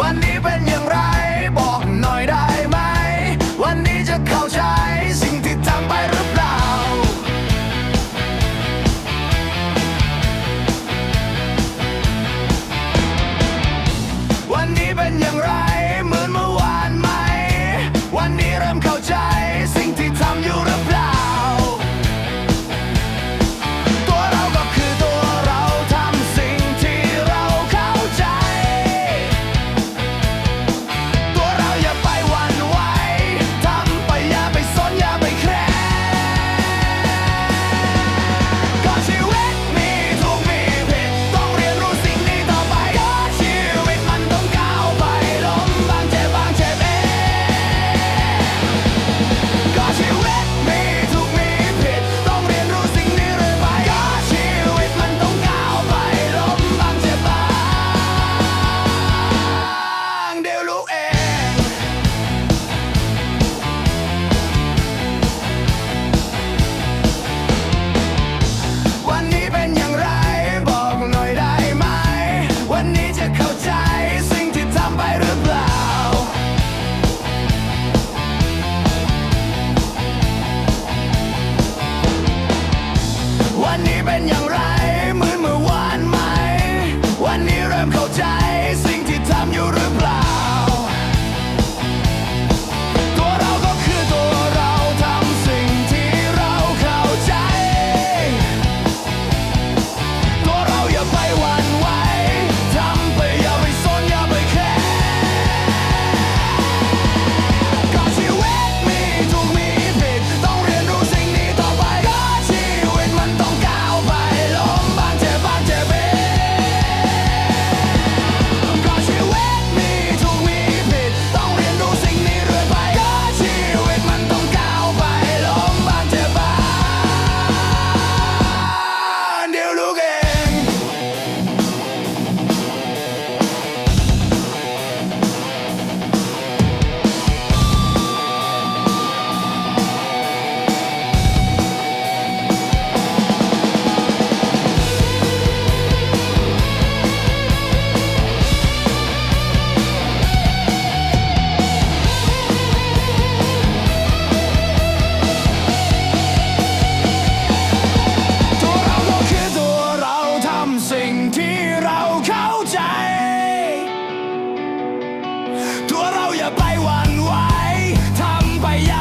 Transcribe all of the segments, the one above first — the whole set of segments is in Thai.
วันนี้เป็นอย่างไร บอกหน่อยได้ไหม วันนี้จะเข้าใจสิ่งที่ทำไปหรือเปล่า วันนี้เป็นอย่างไร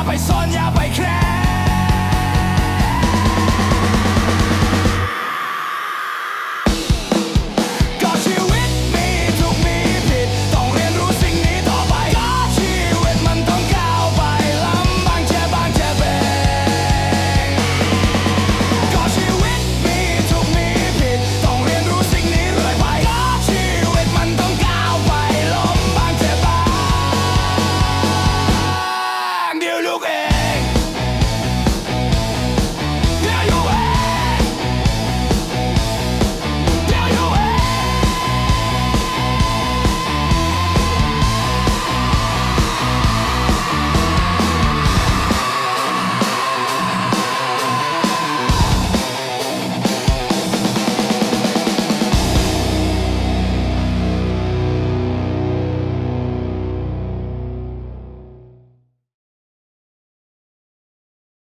ไปซ่อนอย่าไปแคร